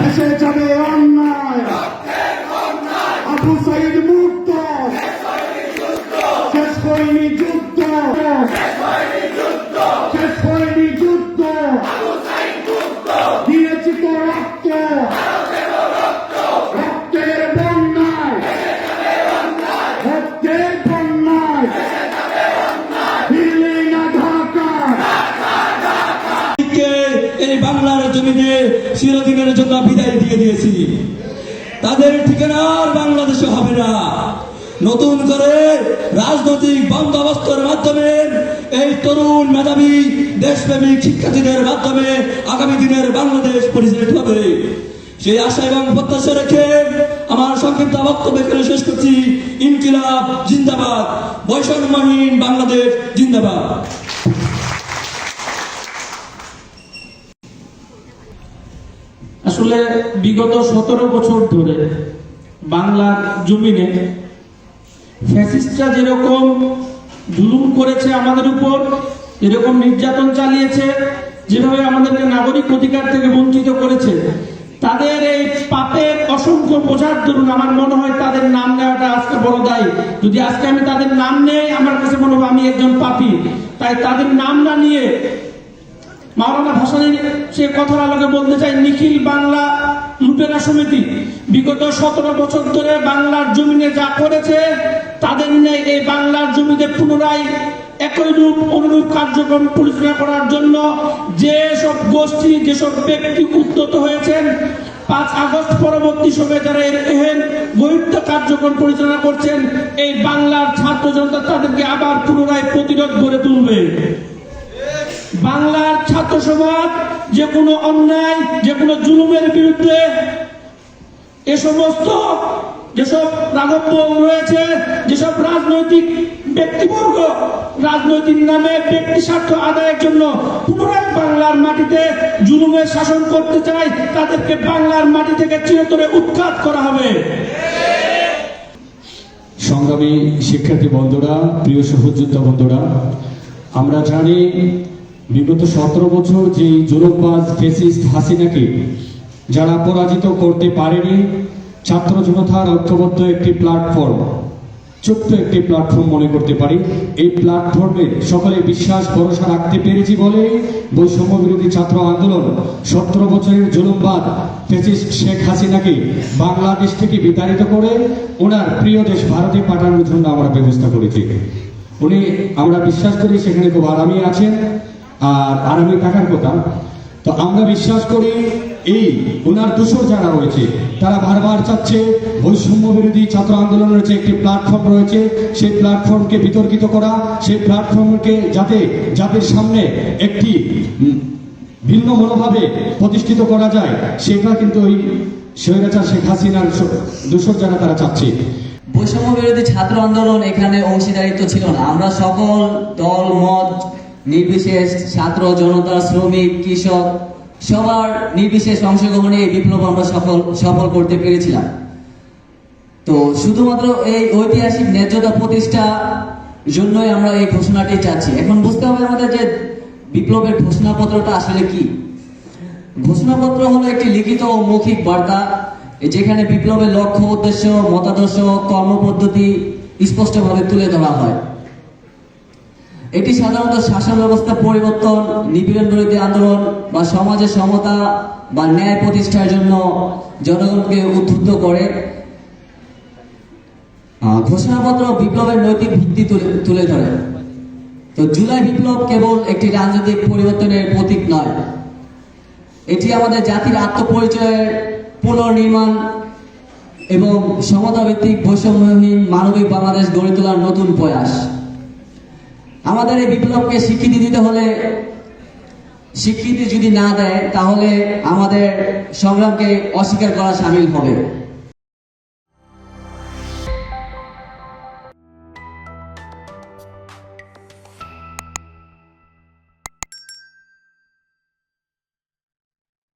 এসে যাবে অন্যায় আবু সাইদ মুক্ত বাংলার জমিনে চিরদিনের জন্য বিদায় দিয়ে দিয়েছি। তাদের ঠিকানার বাংলাদেশে হবে না। নতুন করে রাজনৈতিক বন্দোবস্তের মাধ্যমে এই তরুণ মেধাবী, দেশপ্রেমিক শিক্ষার্থীদের মাধ্যমে আগামী দিনের বাংলাদেশ পরিচালিত হবে। সেই আশা এবং প্রত্যাশা রেখে আমার সংক্ষিপ্ত বক্তব্য এখানে শেষ করছি। ইনকিলাব, জিন্দাবাদ, বৈষম্যহীন বাংলাদেশ, জিন্দাবাদ। আসলে বিগত সতেরো বছর ধরে বাংলার জমিনে ফ্যাসিস্টরা যেরকম জুলুম করেছে আমাদের উপর, এরকম নির্যাতন চালিয়েছে, যেভাবে আমাদেরকে নাগরিক অধিকার থেকে বঞ্চিত করেছে, তাদের এই পাপের অসংখ্য বোঝার দরুন আমার মনে হয় তাদের নাম নেওয়াটা আজকে বড় দায়ী। যদি আজকে আমি তাদের নাম নেই, আমার কাছে মনে হয় আমি একজন পাপী। তাই তাদের নাম না নিয়ে মাওলানা ভাসানীর সে কথার আলোকে বলতে চাই নিখিল বাংলা লুটেরা সমিতি, বিগত সতেরো বছর ধরে বাংলার জমিনে যা করেছে, তাদের নিয়ে এই বাংলার জমিতে পুনরায় একই রূপ, অনুরূপ কার্যক্রম পরিচালনা করার জন্য যেসব গোষ্ঠী, যেসব ব্যক্তি উদ্যত হয়েছেন, পাঁচ আগস্ট পরবর্তী সময়ে যারা এহেন বহির্ত কার্যক্রম পরিচালনা করছেন, এই বাংলার ছাত্র জনতা তাদেরকে আবার পুনরায় প্রতিরোধ গড়ে তুলবে। সমাজ যে কোনো অন্যায়, যে কোনো জুলুমের বিরুদ্ধে এ সমস্ত যেসব রাগব্য রয়েছে, যেসব রাজনৈতিক ব্যক্তিবর্গ, রাজনৈতিক নামে ব্যক্তি স্বার্থ আদায়ের জন্য পুনরায় বাংলার মাটিতে জুলুমের শাসন করতে চায়, তাদেরকে বাংলার মাটি থেকে চিরতরে উৎখাত করা হবে। সংগ্রামী শিক্ষার্থী বন্ধুরা, প্রিয় সহযোদ্ধা বন্ধুরা, আমরা জানি বিগত সতেরো বছর যে জুলুমবাজ ফেসিস্ট হাসিনাকে যারা পরাজিত করতে পারেনি, ছাত্র জনতার ঐক্যবদ্ধ একটি প্ল্যাটফর্ম ছোট্ট একটি প্ল্যাটফর্ম মনে করতে পারি। এই প্ল্যাটফর্মে সকলে বিশ্বাস, ভরসা রাখতে পেরেছি বলে বৈষম্য বিরোধী ছাত্র আন্দোলন সতেরো বছরের জুলুমবাদ ফেসিস্ট শেখ হাসিনাকে বাংলাদেশ থেকে বিতাড়িত করে ওনার প্রিয় দেশ ভারতে পাঠানোর জন্য আমরা ব্যবস্থা করেছি। উনি, আমরা বিশ্বাস করি সেখানে খুব আরামে আছেন। আর আরামে থাকার কথা। তো আমরা বিশ্বাস করি এই ওনার দূষর যারা রয়েছে, তারা বারবার চাচ্ছে বৈষম্য বিরোধী ছাত্র আন্দোলন রয়েছে একটি প্ল্যাটফর্ম রয়েছে, সেই প্ল্যাটফর্মকে বিতর্কিত করা, সেই প্ল্যাটফর্মকে যাতে জাতির সামনে একটি ভিন্ন মনোভাবে প্রতিষ্ঠিত করা যায়, সেটা কিন্তু ওই স্বৈরাচার শেখ হাসিনার দূষর যারা, তারা চাচ্ছে। বৈষম্য বিরোধী ছাত্র আন্দোলন এখানে অংশীদারিত্ব ছিল না। আমরা সকল দল, মত নির্বিশেষ ছাত্র জনতা শ্রমিক, কৃষক, সবার নির্বিশেষ অংশগ্রহণে এই বিপ্লব আমরা সফল সফল করতে পেরেছিলাম। তো শুধুমাত্র এই ঐতিহাসিক ন্যায্যতা প্রতিষ্ঠা জন্যই আমরা এই ঘোষণাটি চাচ্ছি। এখন বুঝতে হবে আমাদের যে বিপ্লবের ঘোষণাপত্রটা আসলে কি। ঘোষণাপত্র হলো একটি লিখিত ও মৌখিক বার্তা, যেখানে বিপ্লবের লক্ষ্য, উদ্দেশ্য, মতাদর্শ, কর্মপদ্ধতি স্পষ্টভাবে তুলে ধরা হয়। এটি সাধারণত শাসন ব্যবস্থা পরিবর্তন, নিপীড়ন বিরোধী আন্দোলন বা সমাজের সমতা বা ন্যায় প্রতিষ্ঠার জন্য জনগণকে উদ্বুদ্ধ করে। ঘোষণাপত্র বিপ্লবের নৈতিক ভিত্তি তুলে ধরে। তো জুলাই বিপ্লব কেবল একটি রাজনৈতিক পরিবর্তনের প্রতীক নয়। এটি আমাদের জাতির আত্মপরিচয়ের পুনর্নির্মাণ এবং সমতাভিত্তিক বৈষম্যহীন মানবিক বাংলাদেশ গড়ে তোলার নতুন প্রয়াস। আমাদের এই বিপ্লবকে স্বীকৃতি দিতে হলে, স্বীকৃতি যদি না দেয়, তাহলে আমাদের সংগ্রামকে অস্বীকার করা সামিল হবে।